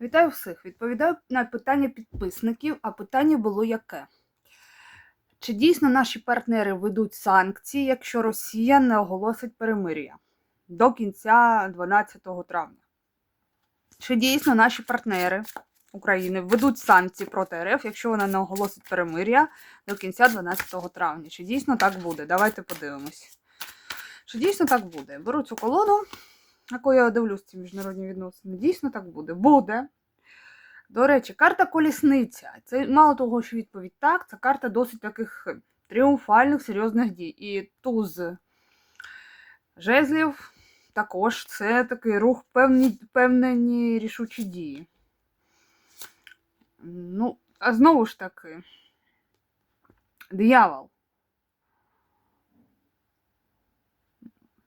Вітаю всіх! Відповідаю на питання підписників, а питання було яке? Чи дійсно наші партнери ведуть санкції, якщо Росія не оголосить перемир'я до кінця 12 травня? Чи дійсно наші партнери України ведуть санкції проти РФ, якщо вона не оголосить перемир'я до кінця 12 травня? Чи дійсно так буде? Давайте подивимось. Чи дійсно так буде? Беру цю яку я дивлюсь ці міжнародні відносини. Дійсно так буде. Буде. До речі, карта колісниця. Це мало того, що відповідь так, це карта досить таких тріумфальних, серйозних дій. І туз жезлів також це такий рух певні, певнені рішучі дії. Ну, а знову ж таки, диявол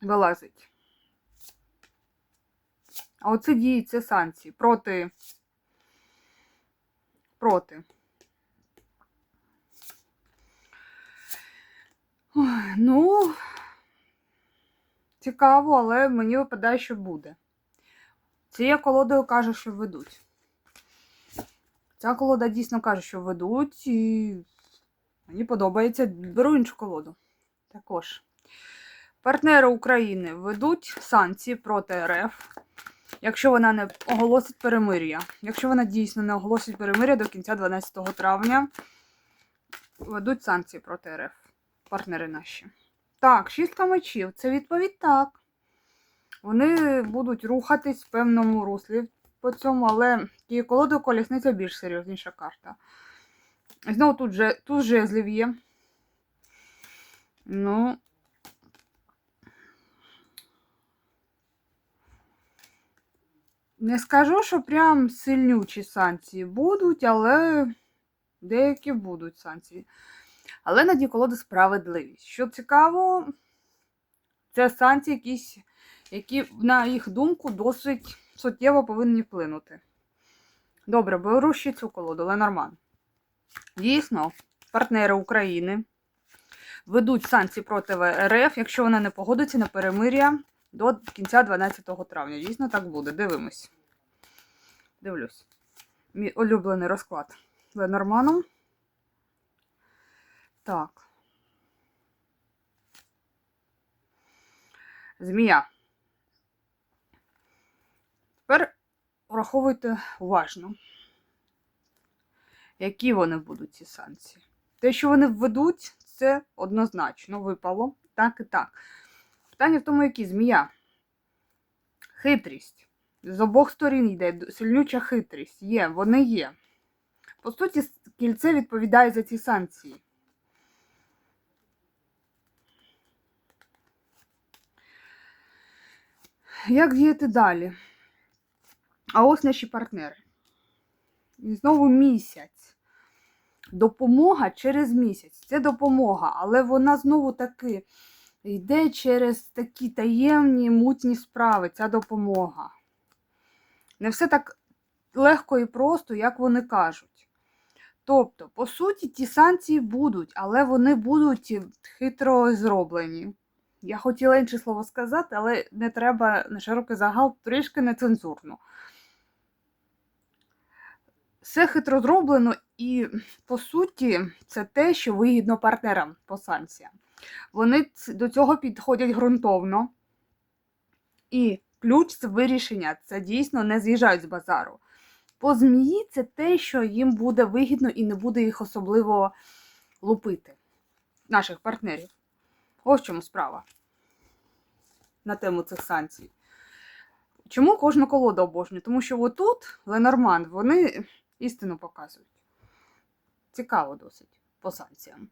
вилазить. А оце це санкції проти. Проти. Ой, ну, цікаво, але мені випадає, що буде. Цією колодою каже, що ведуть. Ця колода дійсно каже, що ведуть, і мені подобається. Беру іншу колоду. Також. Партнери України ведуть санкції проти РФ, якщо вона не оголосить перемир'я. Якщо вона дійсно не оголосить перемир'я до кінця 12 травня, ведуть санкції проти РФ. Партнери наші. Так, шістка мечів. Це відповідь так. Вони будуть рухатись в певному руслі по цьому, але тією колодою колісниця більш серйозніша карта. Знову тут же тут жезлів є. Ну. Не скажу, що прям сильнючі санкції будуть, але деякі будуть санкції. Але на дні колоди справедливість. Що цікаво, це санкції якісь, які, на їх думку, досить суттєво повинні вплинути. Добре, беру ще цю колоду, Ленорман. Дійсно, партнери України ведуть санкції проти РФ, якщо вона не погодиться на перемир'я до кінця 12 травня. Дійсно, так буде. Дивимось. Дивлюсь. Мій улюблений розклад Ленорманом. Так. Змія. Тепер враховуйте уважно, які вони будуть ці санкції. Те, що вони введуть, це однозначно випало. Так і так. Питання в тому, які змія. Хитрість. З обох сторін йде сильнюча хитрість. Є, вони є. По суті, кільце відповідає за ці санкції. Як діяти далі? А ось наші партнери. І знову місяць. Допомога через місяць. Це допомога, але вона знову таки йде через такі таємні мутні справи, ця допомога. Не все так легко і просто, як вони кажуть. Тобто, по суті, ті санкції будуть, але вони будуть хитро зроблені. Я хотіла інше слово сказати, але не треба на широкий загал трішки нецензурно. Все хитро зроблено, і, по суті, це те, що вигідно партнерам по санкціям. Вони до цього підходять ґрунтовно. І ключ це вирішення, це дійсно не з'їжджають з базару. По змії це те, що їм буде вигідно і не буде їх особливо лупити, наших партнерів. Ось в чому справа на тему цих санкцій. Чому кожна колода обожнює? Тому що отут Ленорман, вони істину показують. Цікаво досить по санкціям.